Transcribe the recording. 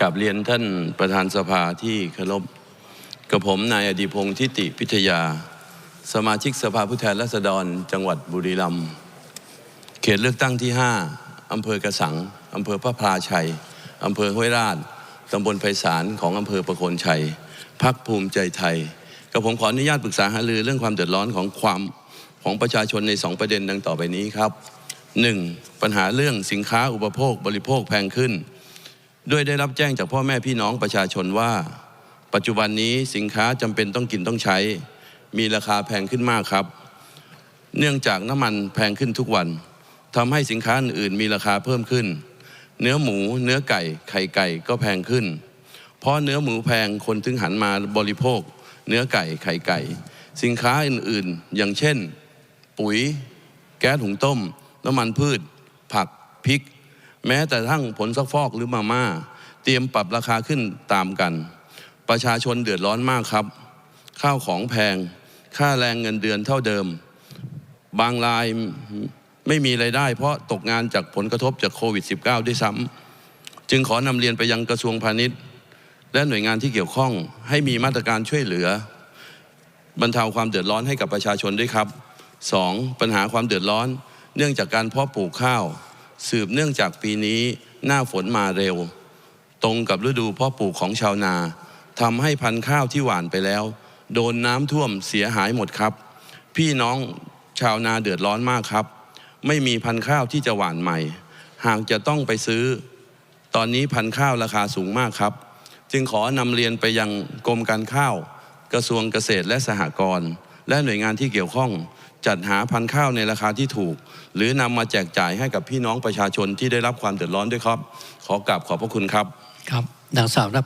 กับเรียนท่านประธานสภาที่เคารพกับผมนายอดีพงศ์ทิติพิทยา สมาชิกสภาผู้แทนราษฎร จังหวัดบุรีรัมย์เขตเลือกตั้งที่ 5อำเภอกระสังอำเภอพระพลาชัยอำเภอห้วยราชตำบลไพศาลของอำเภอประโคนชัยพักภูมิใจไทย กับผมขออนุญาตปรึกษาหารือเรื่องความเดือดร้อนของความของประชาชนในสองประเด็นดังต่อไปนี้ครับ 1. ปัญหาเรื่องสินค้าอุปโภคบริโภคแพงขึ้น ด้วยได้รับแจ้งจากพ่อแม่พี่น้องประชาชนว่า ปัจจุบันนี้สินค้าจำเป็นต้องกินต้องใช้ มีราคาแพงขึ้นมากครับ เนื่องจากน้ำมันแพงขึ้นทุกวันทำให้สินค้าอื่นๆมีราคาเพิ่มขึ้น เนื้อหมู เนื้อไก่ ไข่ไก่ก็แพงขึ้น เพราะเนื้อหมูแพงคนถึงหันมาบริโภค เนื้อไก่ไข่ไก่ สินค้าอื่นๆ อย่างเช่น ปุ๋ย แก๊สหุงต้ม น้ำมันพืช ผักพริก แม้แต่ทั้งผลซักฟอกหรือมาม่า เตรียมปรับราคาขึ้นตามกัน ประชาชนเดือดร้อนมากครับ ข้าวของแพง ค่าแรงเงินเดือนเท่าเดิม บางรายไม่มีไรายได้ เพราะตกงานจากผลกระทบจากโควิด -19 ด้วยซ้ำจึงขอนำเรียนไปยังกระทรวงพาณิชย์ และหน่วยงานที่เกี่ยวข้อง ให้มีมาตรการช่วยเหลือ บรรเทาความเดือดร้อนให้กับประชาชนด้วยครับ 2. ปัญหาความเดือดร้อน เนื่องจากการเพาะปลูกข้าว สืบเนื่องจากปีนี้หน้าฝนมาเร็ว ตรงกับฤดูเพาะปลูกของชาวนาทำให้พันธุ์ข้าวที่หว่านไปแล้ว โดนน้ำท่วมเสียหายหมดครับ พี่น้องชาวนาเดือดร้อนมากครับ ไม่มีพันธุ์ข้าวที่จะหว่านใหม่ หากจะต้องไปซื้อ ตอนนี้พันธุ์ข้าวราคาสูงมากครับ จึงขอนำเรียนไปยังกรมการข้าว กระทรวงเกษตรและสหกรณ์ และหน่วยงานที่เกี่ยวข้องจัดหาพันธุ์ข้าวในราคาที่ถูก หรือนำมาแจกจ่ายให้กับพี่น้องประชาชนที่ได้รับความเดือดร้อนด้วยครับ ขอกราบขอบพระคุณครับ ครับนางสาวรับ